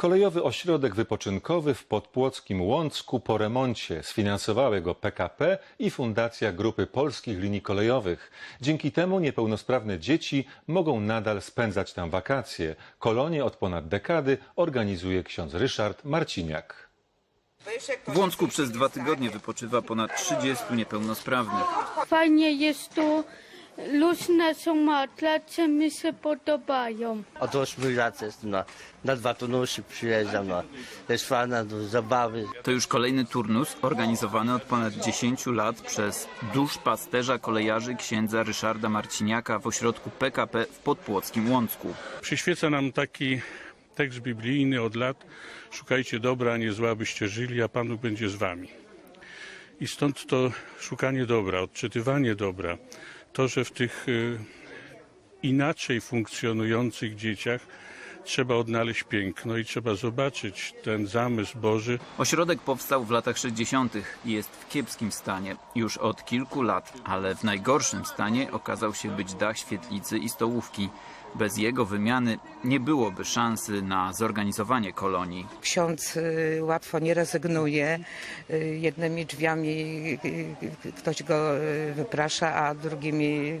Kolejowy ośrodek wypoczynkowy w podpłockim Łącku po remoncie sfinansowały go PKP i Fundacja Grupy Polskich Linii Kolejowych. Dzięki temu niepełnosprawne dzieci mogą nadal spędzać tam wakacje. Kolonie od ponad dekady organizuje ksiądz Ryszard Marciniak. W Łącku przez dwa tygodnie wypoczywa ponad 30 niepełnosprawnych. Fajnie jest tu, luźne są atrakcje, mi się podobają. Od 8 lat jestem na, na dwa turnusy przyjeżdżam, na, jest fajna do zabawy. To już kolejny turnus organizowany od ponad 10 lat przez duszpasterza kolejarzy księdza Ryszarda Marciniaka w ośrodku PKP w Podpłockim Łącku. Przyświeca nam taki tekst biblijny od lat. Szukajcie dobra, a nie zła, byście żyli, a Pan Bóg będzie z wami. I stąd to szukanie dobra, odczytywanie dobra, to, że w tych y, inaczej funkcjonujących dzieciach trzeba odnaleźć piękno i trzeba zobaczyć ten zamysł Boży, Ośrodek powstał w latach 60. i jest w kiepskim stanie już od kilku lat, ale w najgorszym stanie okazał się być dach świetlicy i stołówki. Bez jego wymiany nie byłoby szansy na zorganizowanie kolonii. Ksiądz y, łatwo nie rezygnuje. Y, Jednymi drzwiami y, ktoś go wyprasza, a drugimi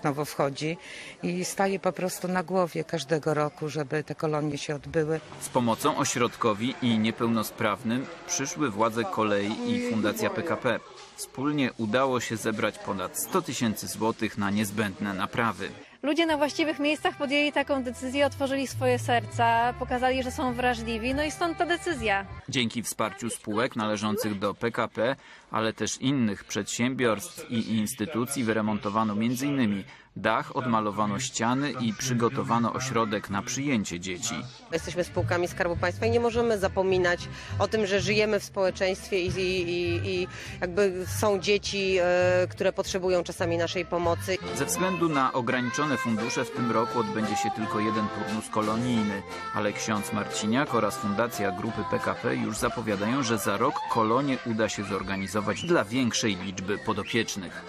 znowu wchodzi i staje po prostu na głowie każdego roku, żeby te kolonie się odbyły. Z pomocą ośrodkowi i niepełnosprawnym przyszły władze kolei i Fundacja PKP. Wspólnie udało się zebrać ponad 100 tysięcy złotych na niezbędne naprawy. Ludzie na właściwych miejscach podjęli taką decyzję, otworzyli swoje serca, pokazali, że są wrażliwi, no i stąd ta decyzja. Dzięki wsparciu spółek należących do PKP, ale też innych przedsiębiorstw i instytucji wyremontowano m.in. dach, odmalowano ściany i przygotowano ośrodek na przyjęcie dzieci. Jesteśmy spółkami Skarbu Państwa i nie możemy zapominać o tym, że żyjemy w społeczeństwie i, i, i, jakby są dzieci, e, które potrzebują czasami naszej pomocy. Ze względu na ograniczone fundusze w tym roku odbędzie się tylko jeden turnus kolonijny, ale ksiądz Marciniak oraz Fundacja Grupy PKP już zapowiadają, że za rok kolonie uda się zorganizować dla większej liczby podopiecznych.